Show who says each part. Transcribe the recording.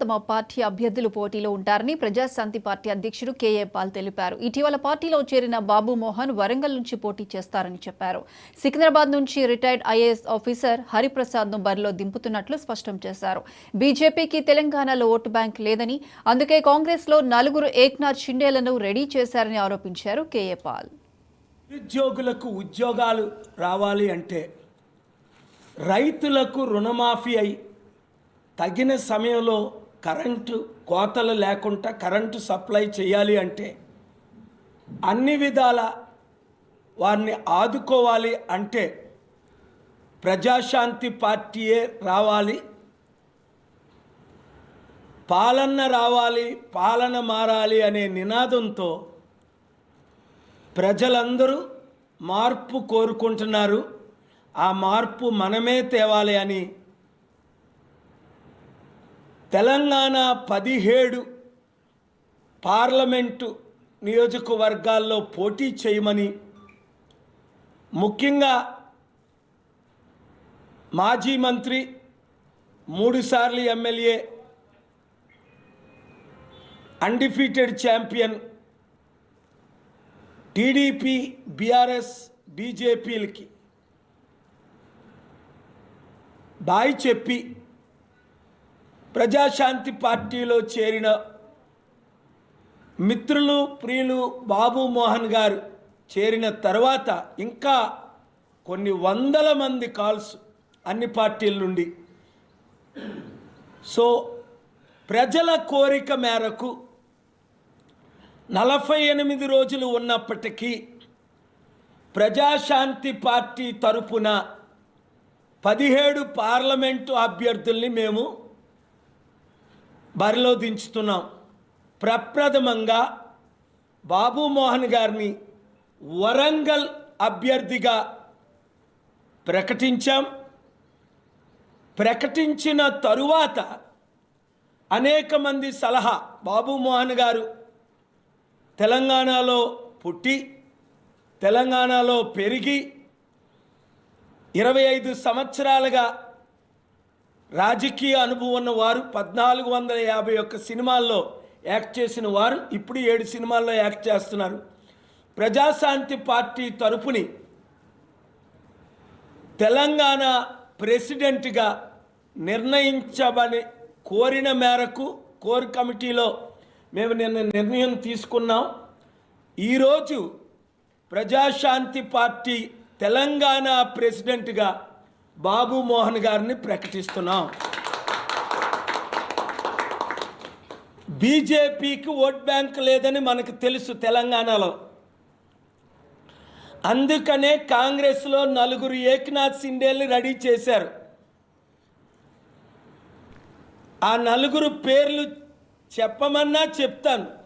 Speaker 1: తమ పార్టీ అభ్యర్థులు పోటీలో ఉంటారని ప్రజాశాంతి పార్టీ అధ్యక్షుడు కేఏ పాల్ తెలిపారు. ఇటీవల పార్టీలో చేరిన బాబు మోహన్ వరంగల్ నుంచి పోటీ చేస్తారని చెప్పారు. సికింద్రాబాద్ నుంచి రిటైర్డ్ ఐఏఎస్ ఆఫీసర్ హరిప్రసాద్ను బరిలో దింపుతున్నట్లు స్పష్టం చేశారు. బీజేపీకి తెలంగాణలో ఓటు బ్యాంక్ లేదని అందుకే కాంగ్రెస్లో నలుగురు ఏక్నాథ్ షిండేలను రెడీ చేశారని ఆరోపించారు కేఏ పాల్.
Speaker 2: నిరుద్యోగులకు ఉద్యోగాలు రావాలి అంటే రైతులకు రుణమాఫీ అయి తగిన సమయంలో కరెంటు కోతలు లేకుండా కరెంటు సప్లై చేయాలి అంటే అన్ని విధాల వారిని ఆదుకోవాలి అంటే ప్రజాశాంతి పార్టీయే రావాలి. పాలన రావాలి పాలన మారాలి అనే నినాదంతో ప్రజలందరూ మార్పు కోరుకుంటున్నారు. ఆ మార్పు మనమే తేవాలి అని తెలంగాణ పదిహేడు పార్లమెంటు నియోజకవర్గాల్లో పోటీ చేయమని ముఖ్యంగా మాజీ మంత్రి మూడుసార్లు MLA undefeated champion TDP BRS బీజేపీలకి bye చెప్పి ప్రజాశాంతి పార్టీలో చేరిన మిత్రులు ప్రియులు బాబు మోహన్ గారు చేరిన తర్వాత ఇంకా కొన్ని వందల మంది కాల్స్ అన్ని పార్టీల నుండి. సో ప్రజల కోరిక మేరకు నలభై ఎనిమిది రోజులు ఉన్నప్పటికీ ప్రజాశాంతి పార్టీ తరపున పదిహేడు పార్లమెంటు అభ్యర్థుల్ని మేము బరిలో దించుతున్నాం. ప్రప్రథమంగా బాబు మోహన్ గారిని వరంగల్ అభ్యర్థిగా ప్రకటించాం. ప్రకటించిన తరువాత అనేక మంది సలహా బాబు మోహన్ గారు తెలంగాణలో పుట్టి తెలంగాణలో పెరిగి ఇరవై ఐదు సంవత్సరాలుగా రాజకీయ అనుభవం ఉన్న వారు పద్నాలుగు వందల యాభై ఒక్క సినిమాల్లో యాక్ట్ చేసిన వారు ఇప్పుడు ఏడు సినిమాల్లో యాక్ట్ చేస్తున్నారు. ప్రజాశాంతి పార్టీ తరపుని తెలంగాణ ప్రెసిడెంట్గా నిర్ణయించబని కోరిన మేరకు కోర్ కమిటీలో మేము నిన్న నిర్ణయం తీసుకున్నాం. ఈరోజు ప్రజాశాంతి పార్టీ తెలంగాణ ప్రెసిడెంట్గా బాబు మోహన్ గారిని ప్రకటిస్తున్నాం. బీజేపీకి ఓట్ బ్యాంక్ లేదని మనకు తెలుసు తెలంగాణలో. అందుకనే కాంగ్రెస్లో నలుగురు ఏక్నాథ్ సిండేల్ని రెడీ చేశారు. ఆ నలుగురు పేర్లు చెప్పమన్నా చెప్తాను.